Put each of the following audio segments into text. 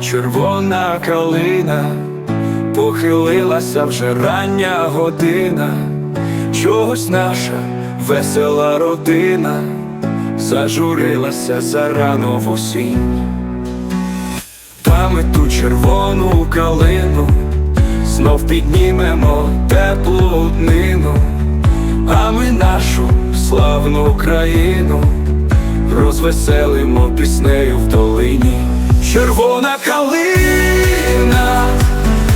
червона калина, похилилася вже рання година, чогось наша весела родина зажурилася зарано в осінь. Ми ту червону калину знов піднімемо теплу днину, а ми нашу славну країну розвеселимо піснею в долині. Червона калина,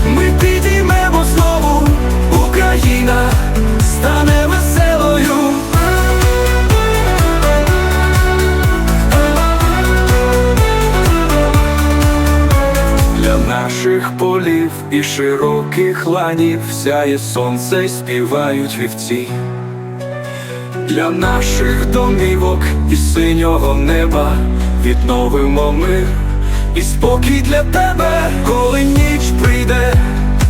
ми підіймемо знову, Україна стане веселою. Для наших полів і широких ланів сяє сонце й співають вівці. Для наших домівок і синього неба відновимо мир і спокій для тебе, коли ніч прийде,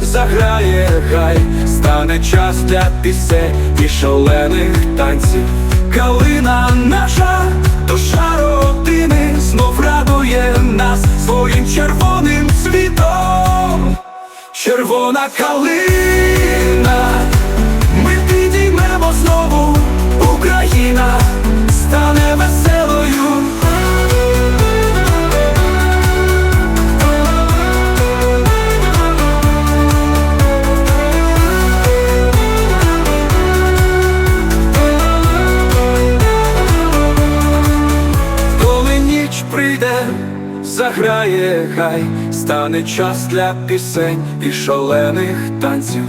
заграє гай, стане час для пісень і шалених танців. Калина наша душа родини знов радує нас своїм червоним цвітом. Червона калина, заграє хай, стане час для пісень і шалених танців.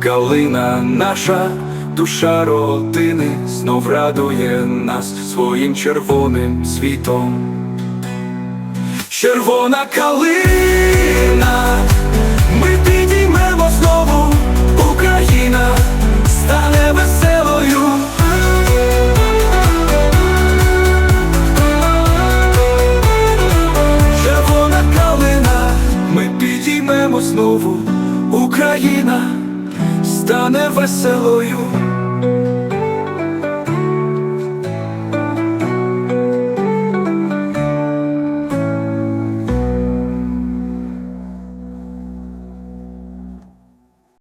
Калина наша, душа родини, знов радує нас своїм червоним світом. Червона калина, знову, Україна стане веселою.